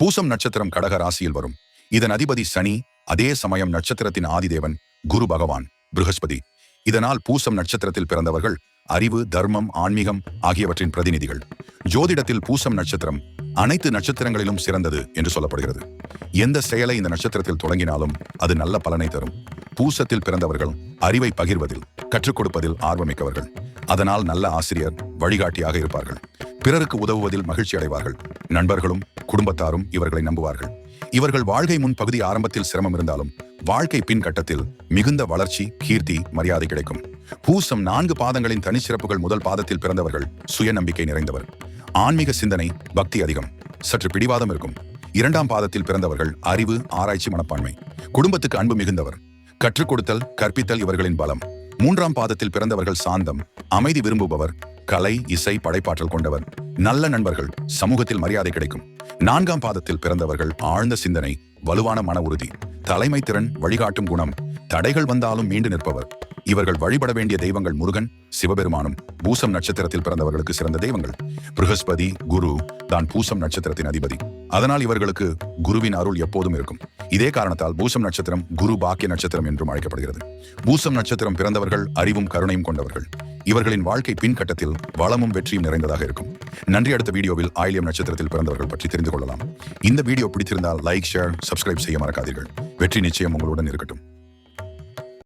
பூசம் நட்சத்திரம் கடக ராசியில் வரும். இதன் அதிபதி சனி அதே சமயம் நட்சத்திரத்தின் ஆதிதேவன் குரு பகவான் பிருகஸ்பதி. இதனால் பூசம் நட்சத்திரத்தில் பிறந்தவர்கள் அறிவு தர்மம் ஆன்மீகம் ஆகியவற்றின் பிரதிநிதிகள். ஜோதிடத்தில் பூசம் நட்சத்திரம் அனைத்து நட்சத்திரங்களிலும் சிறந்தது என்று சொல்லப்படுகிறது. எந்த செயலை இந்த நட்சத்திரத்தில் தொடங்கினாலும் அது நல்ல பலனை தரும். பூசத்தில் பிறந்தவர்கள் அறிவை பகிர்வதில் கற்றுக் கொடுப்பதில் ஆர்வமிக்கவர்கள். அதனால் நல்ல ஆசிரியர் வழிகாட்டியாக இருப்பார்கள். பிறருக்கு உதவுவதில் மகிழ்ச்சி அடைவார்கள். நண்பர்களும் குடும்பத்தாரும் இவர்களை நம்புவார்கள். இவர்கள் வாழ்க்கை முன் பகுதி ஆரம்பத்தில் சிரமம் இருந்தாலும் வாழ்க்கை பின் கட்டத்தில் மிகுந்த வளர்ச்சி கீர்த்தி மரியாதை கிடைக்கும். பூசம் நான்கு பாதங்களின் தனிச்சிறப்புகள் முதல் பாதத்தில் பிறந்தவர்கள் சுயநம்பிக்கை நிறைந்தவர். ஆன்மீக சிந்தனை பக்தி அதிகம். சற்று பிடிவாதம் இருக்கும். இரண்டாம் பாதத்தில் பிறந்தவர்கள் அறிவு ஆராய்ச்சி மனப்பான்மை. குடும்பத்துக்கு அன்பு மிகுந்தவர். கற்றுக் கொடுத்தல் கற்பித்தல் இவர்களின் பலம். மூன்றாம் பாதத்தில் பிறந்தவர்கள் சாந்தம் அமைதி விரும்புபவர். கலை இசை படைப்பாற்றல் கொண்டவர். நல்ல நண்பர்கள் சமூகத்தில் மரியாதை கிடைக்கும். நான்காம் பாதத்தில் பிறந்தவர்கள் ஆழ்ந்த சிந்தனை வலுவான மன உறுதி தலைமை திறன் வழிகாட்டும் குணம் தடைகள் வந்தாலும் மீண்டு நிற்பவர். இவர்கள் வழிபட வேண்டிய தெய்வங்கள் முருகன் சிவபெருமானும் பூசம் நட்சத்திரத்தில் பிறந்தவர்களுக்கு சிறந்த தெய்வங்கள். பிருகஸ்பதி குரு தான் பூசம் நட்சத்திரத்தின் அதிபதி. அதனால் இவர்களுக்கு குருவின் அருள் எப்போதும் இருக்கும். இதே காரணத்தால் பூசம் நட்சத்திரம் குரு பாக்கிய நட்சத்திரம் என்றும் அழைக்கப்படுகிறது. பூசம் நட்சத்திரம் பிறந்தவர்கள் அறிவும் கருணையும் கொண்டவர்கள். இவர்களின் வாழ்க்கை பின்கட்டத்தில் வளமும் வெற்றியும் நிறைந்ததாக இருக்கும். நன்றி அடுத்த வீடியோவில் ஆயிலியம் நட்சத்திரத்தில் பிறந்தவர்கள் பற்றி தெரிந்து கொள்ளலாம். இந்த வீடியோ பிடித்திருந்தால் லைக் ஷேர் சப்ஸ்கிரைப் செய்ய மறக்காதீர்கள். வெற்றி நிச்சயம் உங்களுடன் இருக்கட்டும்.